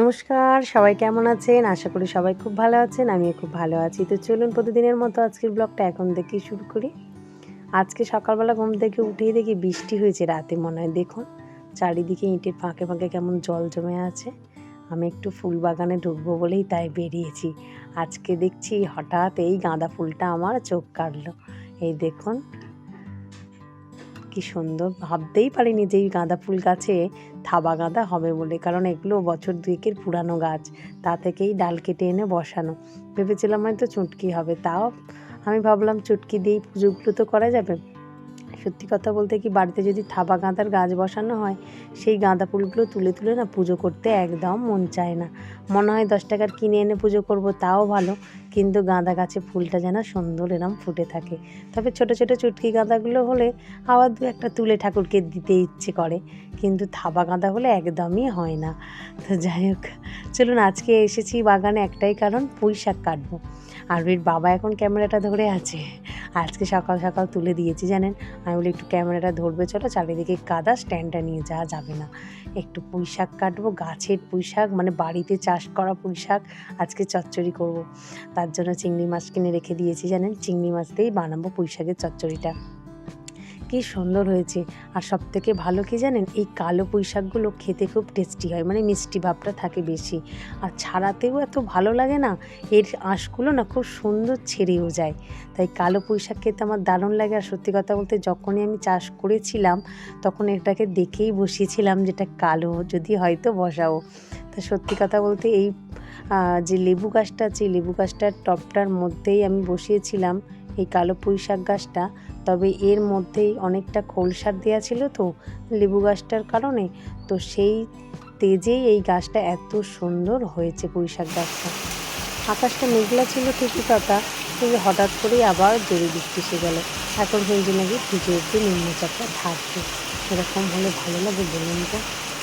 নমস্কার, সবাই কেমন আছেন? আশা করি সবাই খুব ভালো আছেন, আমিও খুব ভালো আছি। তো চলুন প্রতিদিনের মতো আজকের ব্লগটা এখন দেখি শুরু করি। আজকে সকালবেলা ঘুম থেকে উঠেই দেখি বৃষ্টি হয়েছে রাতে মনে হয়। দেখুন, চারিদিকে ইঁটের ফাঁকে ফাঁকে কেমন জল জমে আছে। আমি একটু ফুল বাগানে ঢুকবো বলেই তাই বেরিয়েছি। আজকে দেখছি হঠাৎ এই গাঁদা ফুলটা আমার চোখ কাটলো। এই দেখুন কি সুন্দর। ভাবতেই পারিনি যে এই গাঁদা ফুল গাছে থাবা গাঁদা হবে বলে। কারণ এগুলো বছর দুয়েকের পুরানো গাছ, তা থেকেই ডাল কেটে এনে বসানো। ভেবেছিলাম হয়তো চুটকি হবে। তাও আমি ভাবলাম চুটকি দিয়েই পুজোগুলো তো করা যাবে। সত্যি কথা বলতে কি বাড়িতে যদি থাবা গাঁদার গাছ বসানো হয়, সেই গাঁদা ফুলগুলো তুলে তুলে না পুজো করতে একদম মন চায় না। মনে হয় দশ টাকার কিনে এনে পুজো করব, তাও ভালো। কিন্তু গাঁদা গাছে ফুলটা যেন সুন্দর এরম ফুটে থাকে। তবে ছোট ছোট চুটকি গাঁদাগুলো হলে আবার দু একটা তুলে ঠাকুরকে দিতে ইচ্ছে করে। কিন্তু থাবা গাঁদা হলে একদমই হয় না। তো যাই হোক, চলুন আজকে এসেছি বাগানে একটাই কারণ, পুঁই শাক কাটবো। আর বাবা এখন ক্যামেরাটা ধরে আছে। আজকে সকাল সকাল তুলে দিয়েছি, জানেন? আমি বলি, একটু ক্যামেরাটা ধরবে, চলো চারিদিকে কাদা স্ট্যান্ডটা নিয়ে যাওয়া যাবে না। একটু পুঁই শাক কাটবো, গাছের পুঁই শাক মানে বাড়িতে চাষ করা পুঁই শাক আজকে চচ্চড়ি করব। তার জন্য চিংড়ি মাছ কিনে রেখে দিয়েছি, জানেন? চিংড়ি মাছ দিয়েই বানাবো পুঁই শাকের চচ্চড়িটা। কি সুন্দর হয়েছে। আর সব থেকে ভালো কি জানেন? এই কালো পুঁই শাকগুলো খেতে খুব টেস্টি হয় মানে মিষ্টি ভাবটা থাকে বেশি। আর ছাড়াতেও এত ভালো লাগে না, এর আঁশগুলো না খুব সুন্দর ছেড়েও যায়। তাই কালো পুঁই শাক খেতে আমার দারুণ লাগে। আর সত্যি কথা বলতে যখনই আমি চাষ করেছিলাম, তখন এটাকে দেখেই বসিয়েছিলাম যেটা কালো, যদি হয়তো বসাও। তা সত্যি কথা বলতে এই যে লেবু গাছটা আছে, লেবু গাছটার টপটার মধ্যেই আমি বসিয়েছিলাম। এই কালো পুঁই শাক গাছটা, তবে এর মধ্যেই অনেকটা খোল সার দেওয়া ছিল তো, লেবু গাছটার কারণে। তো সেই তেজেই এই গাছটা এত সুন্দর হয়েছে পুঁই শাক গাছটা। আকাশটা মেঘলা ছিল ঠিকই কথা কিন্তু হঠাৎ করেই আবার জোরে বৃষ্টি এসে গেল। এখন কিন্তু নাকি ভিজে অব্দি নিম্নচাপটা থাকবে এরকম হলে ভালো লাগে বলুন তো।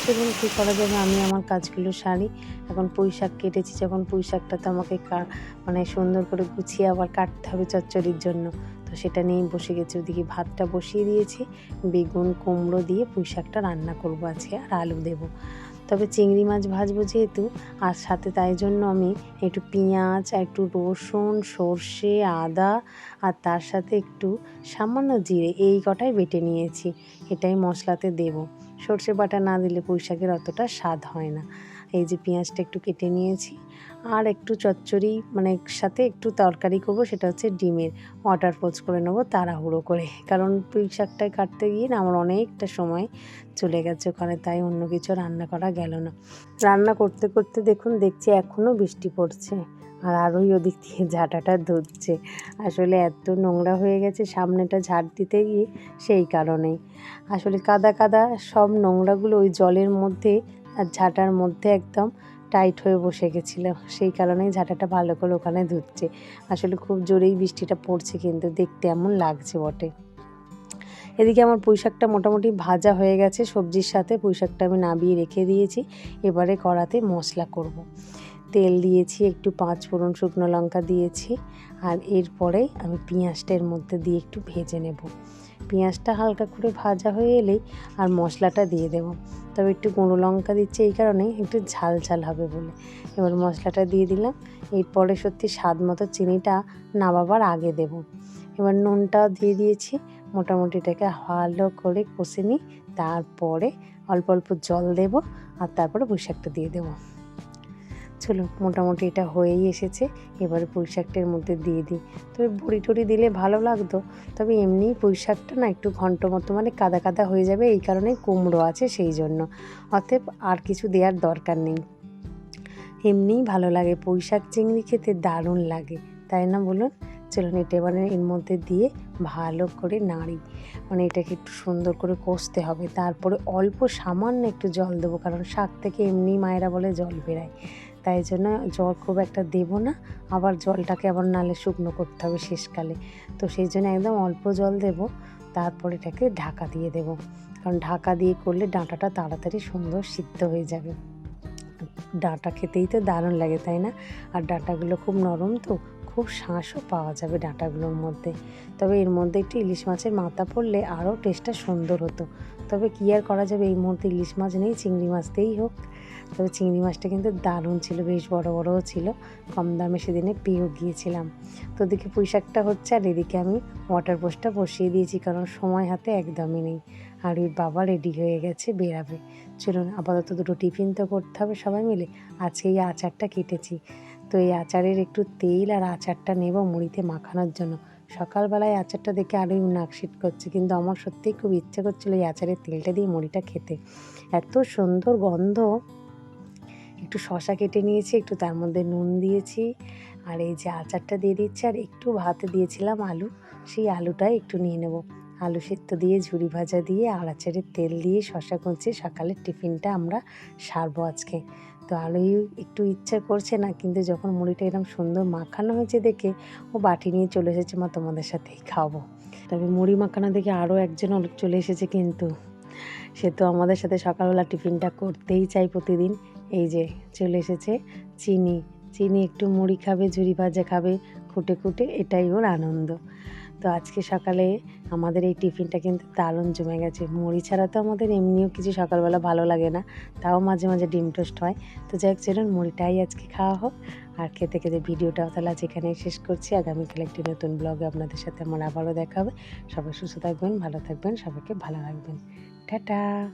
সেদিন কী করা যাবে? আমি আমার কাজগুলো সারি। এখন পুঁই শাক কেটেছি, যখন পুঁই শাকটা তো আমাকে মানে সুন্দর করে গুছিয়ে আবার কাটতে হবে চচ্চড়ির জন্য। তো সেটা নিয়েই বসে গেছি। ওদিকে ভাতটা বসিয়ে দিয়েছি। বেগুন, কুমড়ো দিয়ে পুঁই শাকটা রান্না করব আজকে, আর আলু দেবো। তবে চিংড়ি মাছ ভাজবো যেহেতু, আর সাথে তাই জন্য আমি একটু পেঁয়াজ একটু রসুন, সর্ষে, আদা, আর তার সাথে একটু সামান্য জিরে, এই কটাই বেটে নিয়েছি। এটাই মশলাতে দেব। সর্ষে বাটা না দিলে পুঁই শাকের অতটা স্বাদ হয় না। এই যে পেঁয়াজটা একটু কেটে নিয়েছি। আর একটু চচ্চড়ি মানে সাথে একটু তরকারি করব, সেটা হচ্ছে ডিমের। ওয়াটার পোচ করে নেব তাড়াহুড়ো করে। কারণ পুঁই শাকটায় কাটতে গিয়ে না আমার অনেকটা সময় চলে গেছে ওখানে, তাই অন্য কিছু রান্না করা গেল না। রান্না করতে করতে দেখুন, দেখছি এখনও বৃষ্টি পড়ছে। আর আরোই ওদিক থেকে ঝাঁটাটা ধরছে। আসলে এত নোংরা হয়ে গেছে, সামনেটা ঝাড় দিতে গিয়ে সেই কারণেই। আসলে কাদা কাদা সব নোংরাগুলো ওই জলের মধ্যে আর ঝাঁটার মধ্যে একদম টাইট হয়ে বসে গেছিল সেই কারণেই ঝাঁটাটা ভালো করে ওখানে ধুচ্ছে। আসলে খুব জোরেই বৃষ্টিটা পড়ছে, কিন্তু দেখতে এমন লাগছে বটে। এদিকে আমার পুঁইশাকটা মোটামুটি ভাজা হয়ে গেছে। সবজির সাথে পুঁইশাকটা আমি নাবিয়ে রেখে দিয়েছি। এবারে কড়াতে মশলা করব। তেল দিয়েছি, একটু পাঁচ ফোড়ন শুকনো লঙ্কা দিয়েছি আর এরপরে আমি পেঁয়াজটা এর মধ্যে দিয়ে একটু ভেজে নেব। পেঁয়াজটা হালকা করে ভাজা হয়ে এলেই আর মশলাটা দিয়ে দেব। তবে একটু গুঁড়ো লঙ্কা দিচ্ছি এই কারণে একটু ঝাল ঝাল হবে বলে। এবার মশলাটা দিয়ে দিলাম, এরপরে সত্যি স্বাদ মতো চিনিটা নামাবার আগে দেব। এবার নুনটা দিয়ে দিয়েছি, মোটামুটি এটাকে ভালো করে কষে নিই তারপরে অল্প অল্প জল দেব আর তারপরে বৈশাখটা দিয়ে দেবো। চলো মোটামুটি এটা হয়েই এসেছে, এবারে পুঁই শাকটার মধ্যে দিয়ে দিই। তবে বড়ি টড়ি দিলে ভালো লাগতো, তবে এমনিই পুঁই শাকটা না একটু ঘন্ট মতো মানে কাদা কাদা হয়ে যাবে, এই কারণে কুমড়ো আছে সেই জন্য। অতএব আর কিছু দেওয়ার দরকার নেই। এমনিই ভালো লাগে পুঁই শাক চিংড়ি খেতে দারুণ লাগে, তাই না বলুন? চলুন এটা এবারে এর মধ্যে দিয়ে ভালো করে নাড়ি। মানে এটাকে একটু সুন্দর করে কষতে হবে, তারপরে অল্প সামান্য একটু জল দেবো, কারণ শাক থেকে এমনি মায়েরা বলে জল বেরায়। তাই জন্য জল খুব একটা দেবো না। আবার জলটাকে আবার নালে শুকনো করতে হবে শেষকালে। তো সেই জন্য একদম অল্প জল দেব, তারপরে এটাকে ঢাকা দিয়ে দেব। কারণ ঢাকা দিয়ে করলে ডাঁটাটা তাড়াতাড়ি সুন্দর সিদ্ধ হয়ে যাবে। ডাঁটা খেতেই তো দারুণ লাগে, তাই না? আর ডাঁটাগুলো খুব নরম তো খুব শাঁসও পাওয়া যাবে ডাঁটাগুলোর মধ্যে। তবে এর মধ্যে একটু ইলিশ মাছের মাথা পড়লে আরও টেস্টটা সুন্দর হতো। তবে কী আর করা যাবে? এই মুহূর্তে ইলিশ মাছ নেই, চিংড়ি মাছ দিয়েই হোক। তবে চিংড়ি মাছটা কিন্তু দারুণ ছিল, বেশ বড় বড়ও ছিল। কম দামে সেদিনে পেয়েও গিয়েছিলাম। তো ওদিকে পুঁই শাকটা হচ্ছে আর এদিকে আমি ওয়াটার পোস্টটা বসিয়ে দিয়েছি, কারণ সময় হাতে একদমই নেই। আর ওই বাবা রেডি হয়ে গেছে বেরাবে। চলুন, আপাতত দুটো টিফিন তো করতে হবে সবাই মিলে। আজকে এই আচারটা কেটেছি। তো এই আচারের একটু তেল আর আচারটা নেব মুড়িতে মাখানোর জন্য। সকালবেলায় আচারটা দেখে আরোই নাকশিট করছে, কিন্তু আমার সত্যিই খুব ইচ্ছে করছিল এই আচারের তেলটা দিয়ে মুড়িটা খেতে। এত সুন্দর গন্ধ। একটু শশা কেটে নিয়েছি, একটু তার মধ্যে নুন দিয়েছি, আর এই যে আচারটা দিয়ে দিচ্ছি, আর একটু ভাতে দিয়েছিলাম আলু, সেই আলুটাই একটু নিয়ে নেব। আলু সেদ্ধ দিয়ে ঝুড়ি ভাজা দিয়ে, আর আচারের তেল দিয়ে শশা কুচি সকালের টিফিনটা আমরা সারবো আজকে। তো আলোই একটু ইচ্ছা করছে না, কিন্তু যখন মুড়িটা এরকম সুন্দর মাখানো হয়েছে দেখে ও বাটি নিয়ে চলে এসেছে, মা, তোমাদের সাথেই খাব। তবে মুড়ি মাখানো দেখে আরও একজন চলে এসেছে কিন্তু। সে তো আমাদের সাথে সকালবেলা টিফিনটা করতেই চাই প্রতিদিন। এই যে চলে এসেছে চিনি। চিনি একটু মুড়ি খাবে ঝুড়ি ভাজা খাবে, খুঁটে খুঁটে, এটাই ওর আনন্দ। তো আজকে সকালে আমাদের এই টিফিনটা কিন্তু দারুণ জমে গেছে। মুড়ি ছাড়া তো আমাদের এমনিও কিছু সকালবেলা ভালো লাগে না, তাও মাঝে মাঝে ডিম টোস্ট হয়। তো যাই হোক, চলুন মুড়িটাই আজকে খাওয়া হোক। আর খেতে খেতে ভিডিওটাও তাহলে আজ এখানেই শেষ করছি। আগামীকাল একটি নতুন ব্লগে আপনাদের সাথে আমার আবারও দেখা হবে। সবাই সুস্থ থাকবেন, ভালো থাকবেন, সবাইকে ভালো রাখবেন। টাটা!